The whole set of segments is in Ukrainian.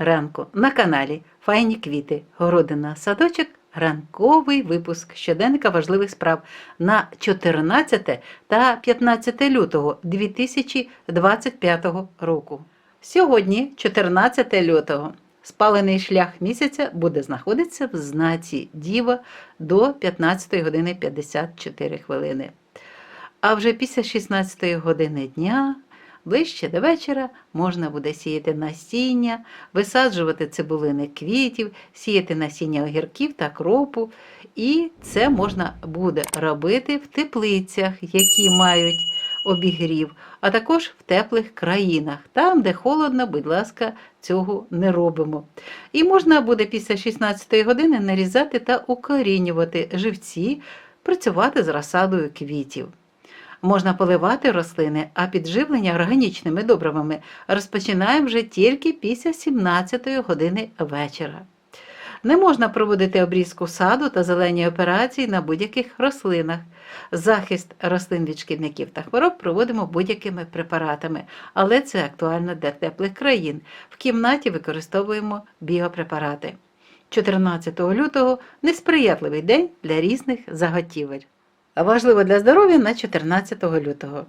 ранку на каналі Файні квіти, городина, садочок, ранковий випуск щоденника важливих справ на 14 та 15 лютого 2025 року. Сьогодні, 14 лютого, спалений шлях місяця буде знаходитися в знаці Діва до 15 години 54 хвилини. А вже після 16 години дня, ближче до вечора, можна буде сіяти насіння, висаджувати цибулини квітів, сіяти насіння огірків та кропу. І це можна буде робити в теплицях, які мають обігрів, а також в теплих країнах. Там, де холодно, будь ласка, цього не робимо. І можна буде після 16 години нарізати та укорінювати живці, працювати з розсадою квітів. Можна поливати рослини, а підживлення органічними добривами розпочинаємо вже тільки після 17 години вечора. Не можна проводити обрізку саду та зелені операції на будь-яких рослинах. Захист рослин від шкідників та хвороб проводимо будь-якими препаратами, але це актуально для теплих країн. В кімнаті використовуємо біопрепарати. 14 лютого несприятливий день для різних заготівель. Важливо для здоров'я на 14 лютого.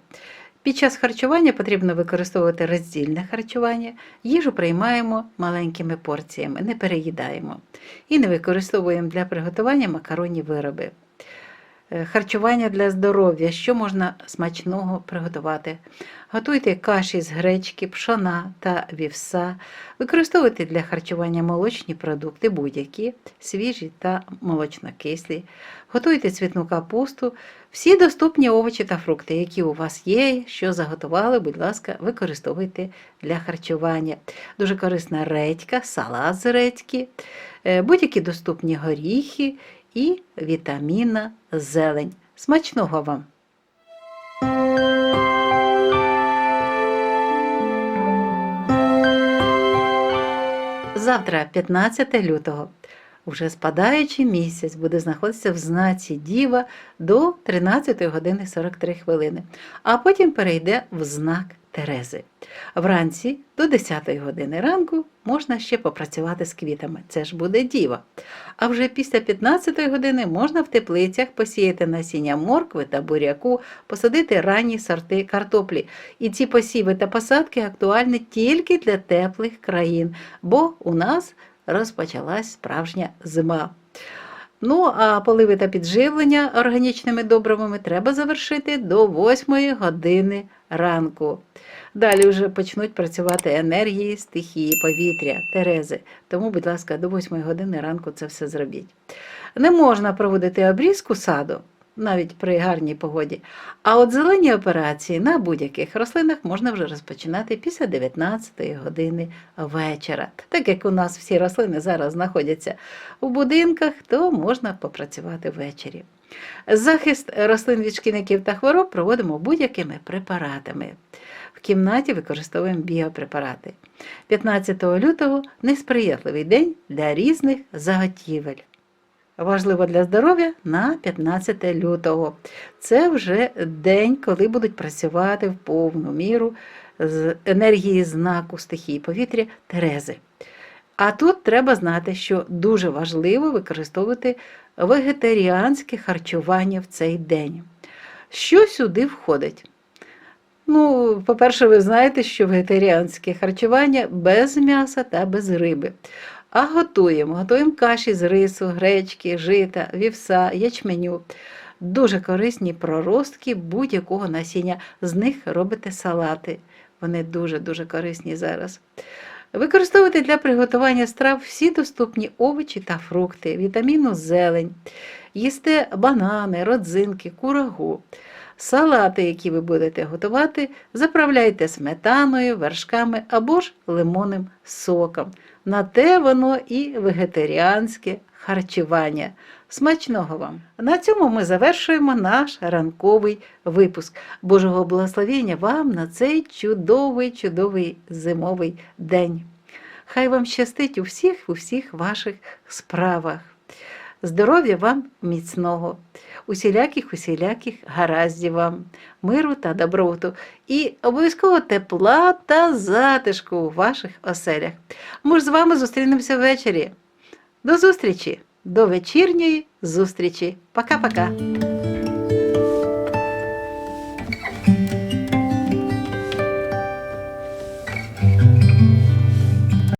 Під час харчування потрібно використовувати роздільне харчування, їжу приймаємо маленькими порціями, не переїдаємо і не використовуємо для приготування макаронні вироби. Е, Харчування для здоров'я, що можна смачного приготувати. Готуйте каші з гречки, пшона та вівса. Використовуйте для харчування молочні продукти, будь-які, свіжі та молочнокислі. Готуйте цвітну капусту, всі доступні овочі та фрукти, які у вас є, що заготували, будь ласка, використовуйте для харчування. Дуже корисна редька, салат з редьки, е, будь-які доступні горіхи і вітамінна зелень. Смачного вам! Завтра, 15 лютого, уже спадаючий місяць буде знаходитися в знаці Діва до 13 години 43 хвилини, а потім перейде в знак Терези. Вранці до 10 години ранку можна ще попрацювати з квітами. Це ж буде діва. А вже після 15 години можна в теплицях посіяти насіння моркви та буряку, посадити ранні сорти картоплі. І ці посіви та посадки актуальні тільки для теплих країн, бо у нас розпочалась справжня зима. Ну, а поливи та підживлення органічними добривами треба завершити до 8 години ранку. Далі вже почнуть працювати енергії, стихії, повітря, терези. Тому, будь ласка, до 8 години ранку це все зробіть. Не можна проводити обрізку саду, навіть при гарній погоді. А от зелені операції на будь-яких рослинах можна вже розпочинати після 19 години вечора. Так як у нас всі рослини зараз знаходяться у будинках, то можна попрацювати ввечері. Захист рослин від шкідників та хвороб проводимо будь-якими препаратами. В кімнаті використовуємо біопрепарати. 15 лютого несприятливий день для різних заготівель. Важливо для здоров'я на 15 лютого. Це вже день, коли будуть працювати в повну міру з енергії знаку стихії повітря Терези. А тут треба знати, що дуже важливо використовувати вегетаріанське харчування в цей день. Що сюди входить? Ну, по-перше, ви знаєте, що вегетаріанське харчування без м'яса та без риби. А готуємо. Готуємо каші з рису, гречки, жита, вівса, ячменю. Дуже корисні проростки будь-якого насіння. З них робите салати. Вони дуже-дуже корисні зараз. Використовуйте для приготування страв всі доступні овочі та фрукти, вітамінну зелень. Їсте банани, родзинки, курагу. Салати, які ви будете готувати, заправляйте сметаною, вершками або ж лимонним соком. На те воно і вегетаріанське харчування. Смачного вам! На цьому ми завершуємо наш ранковий випуск. Божого благословення вам на цей чудовий, чудовий зимовий день. Хай вам щастить у всіх, у всіх ваших справах. Здоров'я вам міцного, усіляких усіляких гараздів вам, миру та доброту і обов'язково тепла та затишку у ваших оселях. Ми ж з вами зустрінемося ввечері. До зустрічі, до вечірньої зустрічі. Пока-пока.